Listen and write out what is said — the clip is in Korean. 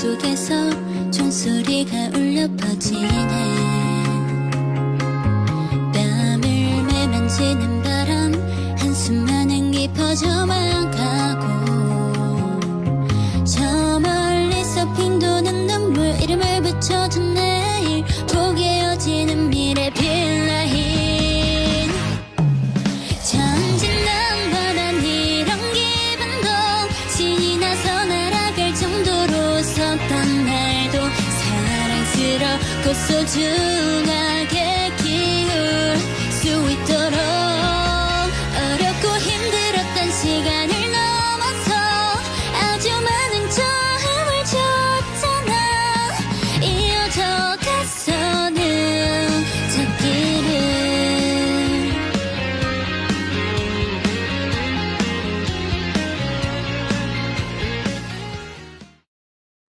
속에서 종소리가 울려 퍼지네. 뺨을 매만지는 바람 한숨만은 깊어져만 가고. 저 멀리서 핑 도는 눈물 이름을 붙여준 내 썼던 날도 사랑스럽고 소중한